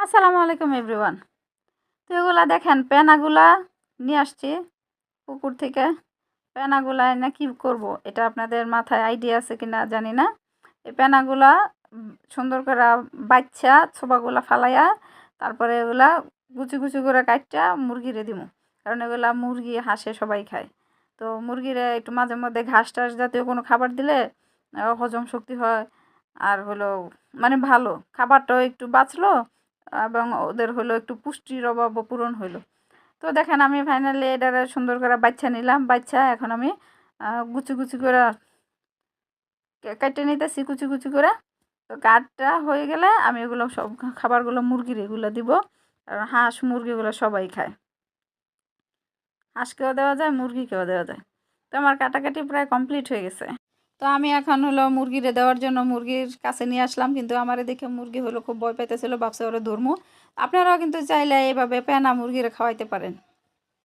আসসালামু আলাইকুম এভরিওয়ান তো এগুলা দেখেন পেনাগুলা নিয়ে আসছি পুকুর থেকে। পেনাগুলা এনে কী করব? এটা আপনাদের মাথায় আইডিয়া আছে কি না জানি না। এই পেনাগুলা উম, সুন্দর করে বাচ্চা ছোপাগুলা ফালাইয়া তারপরে এগুলা কুচি কুচি করে কাটটা মুরগিরে দিব কারণ এগুলা মুরগি হাঁসে সবাই খায়। তো মুরগিরে একটু মাঝে মধ্যে ঘাস টাস জাতীয় কোনো খাবার দিলে হজম শক্তি হয়। আর হলো মানে ভালো। খাবারটাও একটু বাঁচলো এবং ওদের হলো একটু পুষ্টির অভাবও পূরণ হইল। তো দেখেন আমি ফাইনালি এটারে সুন্দর করে বাচ্চা নিলাম। বাচ্চা এখন আমি গুছি গুছি করে কেটে নিতেছি কুচি কুচি করে। তো কাঠটা হয়ে গেলে আমি এগুলো সব খাবারগুলো মুরগির এগুলো দিব। আর হাঁস মুরগিগুলো সবাই খায়। হাঁসকেও দেওয়া যায়, মুরগিকেও দেওয়া যায়। তো আমার কাটাকাটি প্রায় কমপ্লিট হয়ে গেছে। তো আমি এখন হলো মুরগিরে দেওয়ার জন্য মুরগির কাছে নিয়ে আসলাম, কিন্তু আমার দেখে মুরগি হলো খুব ভয় পাইতেছিল, ভাবছে ওরা ধর্ম। আপনারাও কিন্তু চাইলে এইভাবে প্যানা মুরগিরে খাওয়াইতে পারেন।